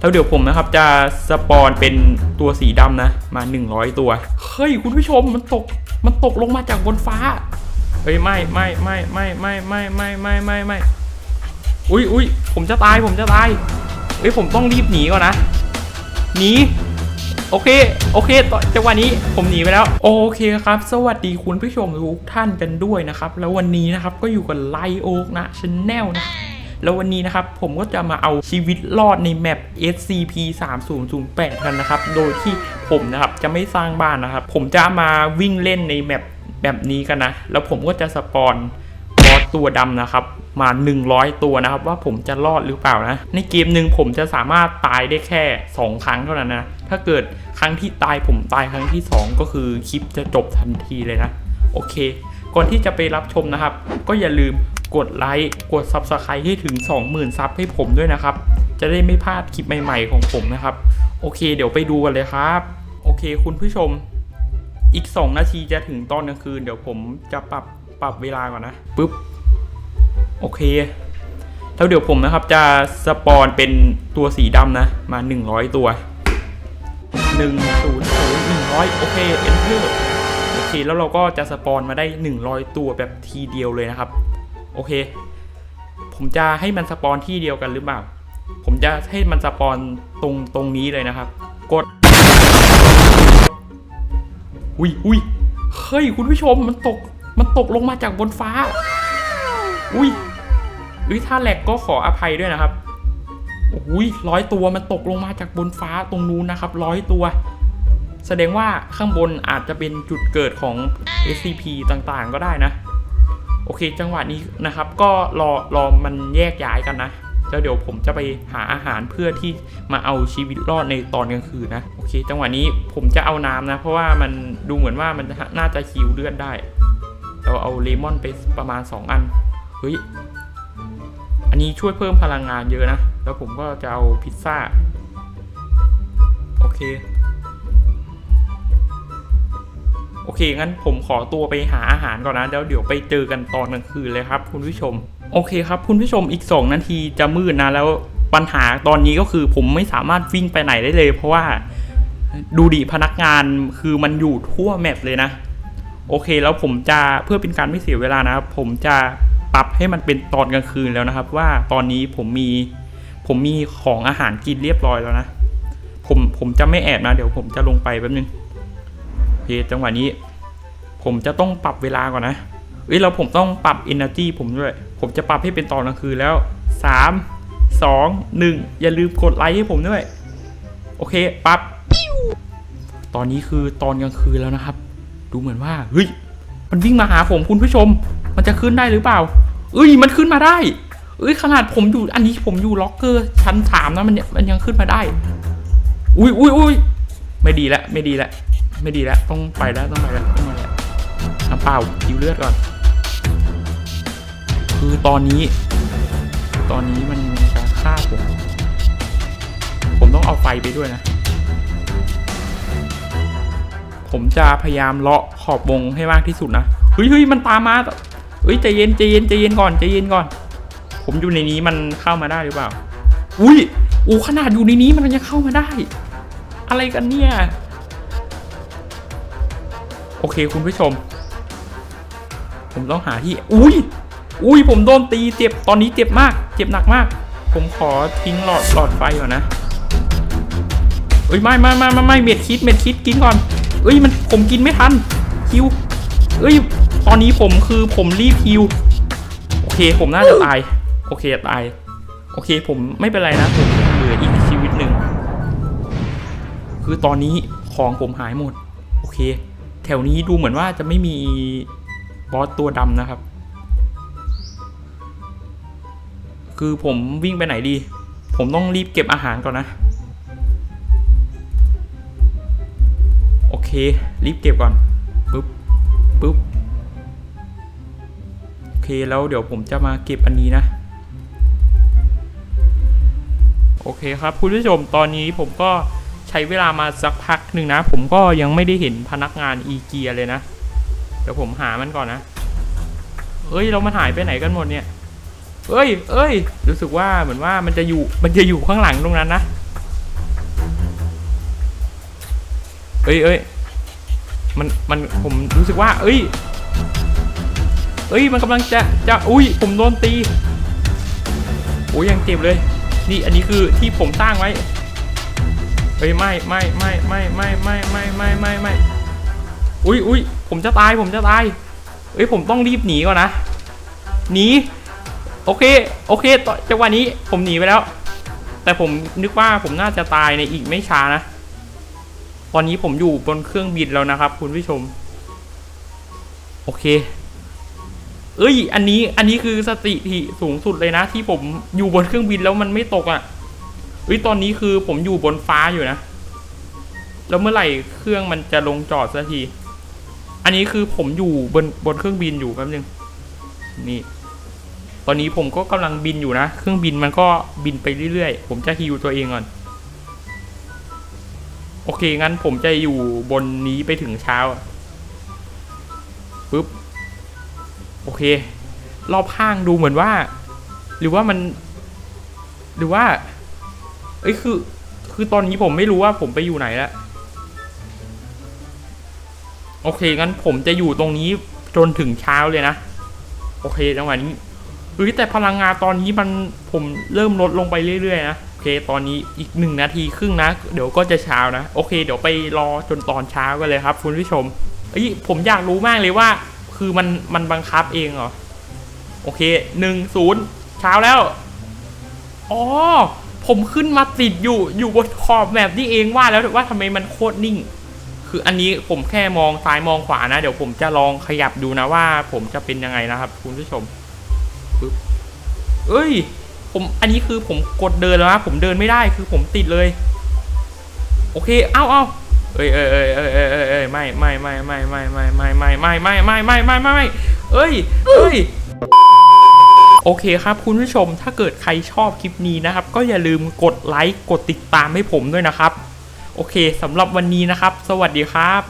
แล้วเดี๋ยวผมนะครับจะสปอนเป็นตัวสีดำนะ มา 100 ตัว เฮ้ย คุณผู้ชมมันตกมันตกลงมาจากบนฟ้า เฮ้ย ไม่ไม่ไม่ไม่ไม่ไม่ไม่ไม่ไม่ไม่อุ้ยอุ้ยผมจะตายผมจะตายเฮ้ยผมต้องรีบหนีก่อนนะหนีโอเค โอเคตอนจังหวะนี้ผมหนีไปแล้ว โอเคครับ สวัสดีคุณผู้ชมทุกท่านกันด้วยนะครับ แล้ววันนี้นะครับก็อยู่กับไลโอกนะชแนลนะ แล้ววันนี้นะครับผมก็จะมาเอาชีวิตรอดในแมป SCP 3 0 0 8กันนะครับ โดยที่ผมนะครับจะไม่สร้างบ้านนะครับ ผมจะมาวิ่งเล่นในแมปแบบนี้กันนะ แล้วผมก็จะสปอนบอสตัวดำนะครับ มา 100 ตัวนะครับ ว่าผมจะรอดหรือเปล่านะ ในเกมหนึ่งผมจะสามารถตายได้แค่ 2 ครั้งเท่านั้นนะ ถ้าเกิดครั้งที่ตายผมตายครั้งที่ 2 ก็คือคลิปจะจบทันทีเลยนะ โอเค ก่อนที่จะไปรับชมนะครับ ก็อย่าลืม กดไลค์กด Subscribe ให้ถึง 20,000 ซับให้ผมด้วยนะครับ จะได้ไม่พลาดคลิปใหม่ๆของผมนะครับ โอเค เดี๋ยวไปดูกันเลยครับ โอเค คุณผู้ชม อีก 2 นาทีจะถึงตอนกลางคืน เดี๋ยวผมจะปรับปรับเวลาก่อนนะปึ๊บ โอเค แล้วเดี๋ยวผมนะครับจะสปอนเป็นตัวสีดำนะ มา 100 ตัว 1 0 0 100 โอเค enter โอเค แล้วเราก็จะสปอนมาได้ 100 ตัวแบบทีเดียวเลยนะครับ โอเค ผมจะให้มันสปอนที่เดียวกันหรือเปล่า ผมจะให้มันสปอนตรงตรงนี้เลยนะครับ กด อุ้ยอุ้ยเฮ้ยคุณผู้ชมมันตกมันตกลงมาจากบนฟ้า อุ้ยอุ้ยถ้าแหลกก็ขออภัยด้วยนะครับอุ้ยร้อยตัวมันตกลงมาจากบนฟ้าตรงนู้นนะครับร้อยตัว แสดงว่าข้างบนอาจจะเป็นจุดเกิดของ SCP ต่างๆ ก็ได้นะ โอเค จังหวะนี้นะครับ ก็รอรอมันแยกย้ายกันนะแล้วเดี๋ยวผมจะไปหาอาหารเพื่อที่มาเอาชีวิตรอดในตอนกลางคืนนะโอเค จังหวะนี้ผมจะเอาน้ำนะ เพราะว่ามันดูเหมือนว่ามันน่าจะฮิวเลือดได้เราเอาเลมอนไปประมาณ 2 อันเฮ้ยอันนี้ช่วยเพิ่มพลังงานเยอะนะ แล้วผมก็จะเอาพิซซ่า โอเค อเคงั้นผมขอตัวไปหาอาหารก่อนนะแล้วเดี๋ยวไปเจอกันตอนกลางคืนเลยครับ คุณผู้ชม โอเคครับ คุณผู้ชมอีก 2 นาทีจะมืดนะแล้วปัญหาตอนนี้ก็คือผมไม่สามารถวิ่งไปไหนได้เลย เพราะว่าดูดิพนักงานคือมันอยู่ทั่วแมปเลยนะ โอเคแล้วผมจะเพื่อเป็นการไม่เสียเวลานะครับ ผมจะปรับให้มันเป็นตอนกลางคืนแล้วนะครับ ว่าตอนนี้ผมมีผมมีของอาหารกินเรียบร้อยแล้วนะ ผมผมจะไม่แอบนะ เดี๋ยวผมจะลงไปแป๊บนึง จังหวะนี้ ผมจะต้องปรับเวลาก่อนนะเอ้ยแล้วผมต้องปรับ energy ผมด้วย ผมจะปรับให้เป็นตอนกลางคืนแล้ว 3 2 1 อย่าลืมกดไลค์ให้ผมด้วย โอเคปรับตอนนี้คือตอนกลางคืนแล้วนะครับ ดูเหมือนว่าเฮ้ยมันวิ่งมาหาผมคุณผู้ชม มันจะขึ้นได้หรือเปล่า เอ้ยมันขึ้นมาได้ เอ้ยขนาดผมอยู่อันนี้ผมอยู่ล็อกเกอร์ชั้นสามนะมันเนี่ยมันยังขึ้นมาได้ อุ้ยอุ้ยอุ้ยไม่ดีแล้วไม่ดีแล้ว ไม่ดีแล้ว ต้องไปแล้วต้องไปแล้วต้องไปแล้วน้ำเปล่าคิวเลือดก่อน คือตอนนี้ ตอนนี้มันจะฆ่าผม ผมต้องเอาไฟไปด้วยนะ ผมจะพยายามเลาะขอบวงให้มากที่สุดนะเฮ้ยเฮ้ยมันตามมาเฮ้ยใจเย็นใจเย็นใจเย็นก่อนใจเย็นก่อน ผมอยู่ในนี้มันเข้ามาได้หรือเปล่า อุ้ยอูขนาดอยู่ในนี้มันยังเข้ามาได้ อะไรกันเนี่ย โอเคคุณผู้ชม ผมต้องหาที่ อุ้ย อุ้ยผมโดนตีเจ็บ ตอนนี้เจ็บมาก เจ็บหนักมาก ผมขอทิ้งหลอดหลอดไฟก่อนนะเอ้ยไม่ไม่ไม่ไม่ไม่เม็ดคิดเม็ดคิดกินก่อน เอ้ยมันผมกินไม่ทันคิว เอ้ย ตอนนี้ผมคือผมรีบคิว โอเคผมน่าจะตาย โอเคตาย โอเคผมไม่เป็นไรนะผมเหลืออีกชีวิตหนึ่ง คือตอนนี้ของผมหายหมด โอเค แถวนี้ดูเหมือนว่าจะไม่มีบอสตัวดำนะครับ คือผมวิ่งไปไหนดี ผมต้องรีบเก็บอาหารก่อนนะ โอเค รีบเก็บก่อนปึ๊บปึ๊บโอเคแล้วเดี๋ยวผมจะมาเก็บอันนี้นะ โอเคครับ คุณผู้ชมตอนนี้ผมก็ ใช้เวลามาสักพักหนึ่งนะ ผมก็ยังไม่ได้เห็นพนักงานอีเกียเลยนะ เดี๋ยวผมหามันก่อนนะ เอ้ย เรามันหายไปไหนกันหมดเนี่ย เอ้ย เอ้ย รู้สึกว่าเหมือนว่ามันจะอยู่ มันจะอยู่ข้างหลังตรงนั้นนะ เอ้ยเอ้ยมัน มัน ผมรู้สึกว่า เอ้ย เอ้ย มันกำลังจะ จะ อุ้ย ผมโดนตี โอ้ยยังเจ็บเลย นี่ อันนี้คือที่ผมสร้างไว้ เฮ้ยไม่ไม่ไม่ไม่ไม่ไม่ไม่ไม่ไม่ไม่อุ้ยอุ้ยผมจะตายผมจะตายเอ้ยผมต้องรีบหนีก่อนนะหนีโอเคโอเคต่อจังหวะนี้ผมหนีไปแล้ว แต่ผมนึกว่าผมน่าจะตายในอีกไม่ช้านะตอนนี้ผมอยู่บนเครื่องบินแล้วนะครับ คุณผู้ชม โอเค เอ้ย อันนี้อันนี้คือสติที่สูงสุดเลยนะ ที่ผมอยู่บนเครื่องบินแล้วมันไม่ตกอะ่ะ เอ้ยตอนนี้คือผมอยู่บนฟ้าอยู่นะ แล้วเมื่อไหร่เครื่องมันจะลงจอดสักที อันนี้คือผมอยู่บนบนเครื่องบินอยู่แป๊บนึง นี่ ตอนนี้ผมก็กำลังบินอยู่นะ เครื่องบินมันก็บินไปเรื่อยๆ ผมจะฮิวตัวเองก่อน โอเคงั้นผมจะอยู่บนนี้ไปถึงเช้าปึ๊บ โอเค รอบข้างดูเหมือนว่า หรือว่ามัน หรือว่า เอ้ยคือ คือตอนนี้ผมไม่รู้ว่าผมไปอยู่ไหนแล้วโอเคงั้นผมจะอยู่ตรงนี้จนถึงเช้าเลยนะ โอเคจังหวะนี้เฮ้ยแต่พลังงานตอนนี้มันผมเริ่มลดลงไปเรื่อยๆนะโอเค ตอนนี้อีกหนึ่งนาทีครึ่งนะ เดี๋ยวก็จะเช้านะ โอเค เดี๋ยวไปรอจนตอนเช้ากันเลยครับ คุณผู้ชมเอ้ยผมอยากรู้มากเลยว่า คือมันมันบังคับเองเหรอ โอเคหนึ่งศูนย์เช้าแล้ว อ๋อ ผมขึ้นมาติดอยู่อยู่บนขอบแบบนี้เองว่าแล้วว่าทำไมมันโคตรนิ่ง คืออันนี้ผมแค่มองซ้ายมองขวานะ เดี๋ยวผมจะลองขยับดูนะว่า ผมจะเป็นยังไงนะครับ คุณผู้ชมปึ๊บเอ้ย ผมอันนี้คือผมกดเดินแล้วนะผมเดินไม่ได้คือผมติดเลย โอเคเอ้าเอ้าเอ้ยเอ้ยเอ้ยเอ้ยเอ้ยเอ้ยไม่ไม่ไม่ไม่ไม่ไม่ไม่ไม่ไม่ไม่ไม่ไม่ไม่ไม่ไม่เอ้ยเอ้ย โอเคครับคุณผู้ชมถ้าเกิดใครชอบคลิปนี้นะครับ ก็อย่าลืมกดไลค์กดติดตามให้ผมด้วยนะครับ โอเคสำหรับวันนี้นะครับ สวัสดีครับ